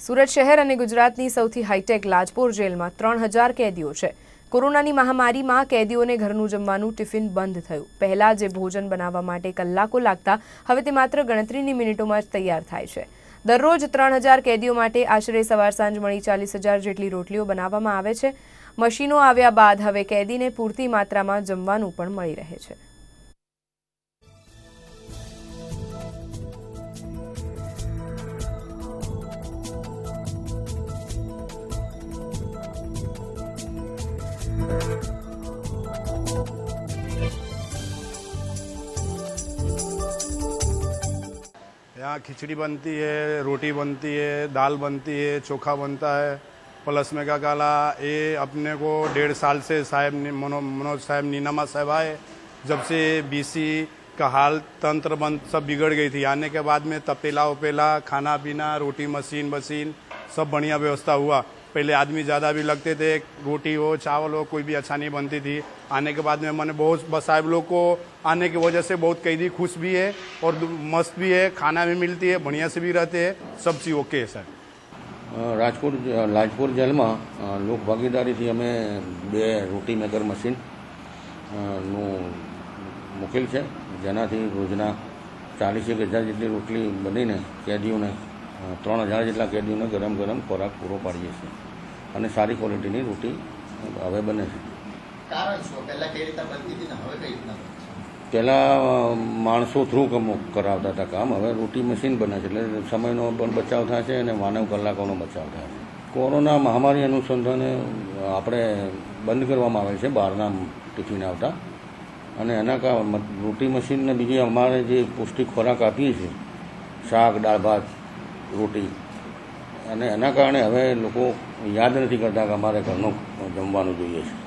સુરત શહેર અને ગુજરાતની સૌથી હાઈટેક લાજપોર જેલમાં ત્રણ હજાર કેદીઓ છે. કોરોનાની મહામારીમાં કેદીઓને ઘરનું જમવાનું ટિફિન બંધ થયું. પહેલા જે ભોજન બનાવવા માટે કલાકો લાગતા, હવે તે માત્ર ગણતરીની મિનિટોમાં જ તૈયાર થાય છે. દરરોજ ત્રણ હજાર કેદીઓ માટે આશરે સવાર સાંજ મળી ચાલીસ હજાર જેટલી રોટલીઓ બનાવવામાં આવે છે. મશીનો આવ્યા બાદ હવે કેદીને પૂરતી માત્રામાં જમવાનું પણ મળી રહે છે. यहाँ खिचड़ी बनती है, रोटी बनती है, दाल बनती है, चोखा बनता है। प्लस में क्या कहला ये अपने को डेढ़ साल से साहेब मनो, मनोज साहेब नीनामा साहब आए। जब से बीसी का हाल तंत्र बन, सब बिगड़ गई थी। आने के बाद में तपेला, उपेला खाना पीना रोटी मशीन मशीन, सब बढ़िया व्यवस्था हुआ। पहले आदमी ज़्यादा भी लगते थे रोटी हो चावल हो कोई भी अच्छा नहीं बनती थी आने के बाद में मैंने बहुत बस साहब लोग को आने की वजह से बहुत कैदी खुश भी है और दु- मस्त भी है खाना भी मिलती है बढ़िया से भी रहते हैं सब चीज़ ओके है सर અ, રાજકોટ અ, લાજપોર જેલમાં અ, લોક ભાગીદારીથી અમે બે રોટી મેકર મશીન અ, નું મૂકેલ છે જેનાથી રોજના ચાલીસ એક હજાર જેટલી રોટલી બનીને કેદીઓને અ, ત્રણ હજાર જેટલા કેદીઓને ગરમ ગરમ ખોરાક પૂરો પાડીએ છીએ. અને સારી ક્વોલિટીની રોટી હવે બને છે. પહેલા માણસો થ્રુ કરાવતા હતા કામ. હવે રોટી મશીન બને છે. એટલે સમયનો પણ બચાવ થાય છે અને માનવ કલાકોનો બચાવ થાય છે. કોરોના મહામારી અનુસંધાને આપણે બંધ કરવામાં આવે છે બહારના ટિફિન આવતા. અને એના કારણે રોટી મશીનને બીજી અમારે જે પૌષ્ટિક ખોરાક આપીએ છીએ શાક દાળ ભાત રોટી. અને એના કારણે હવે લોકો યાદ નથી કરતા કે અમારે ઘરનું જમવાનું જોઈએ છે.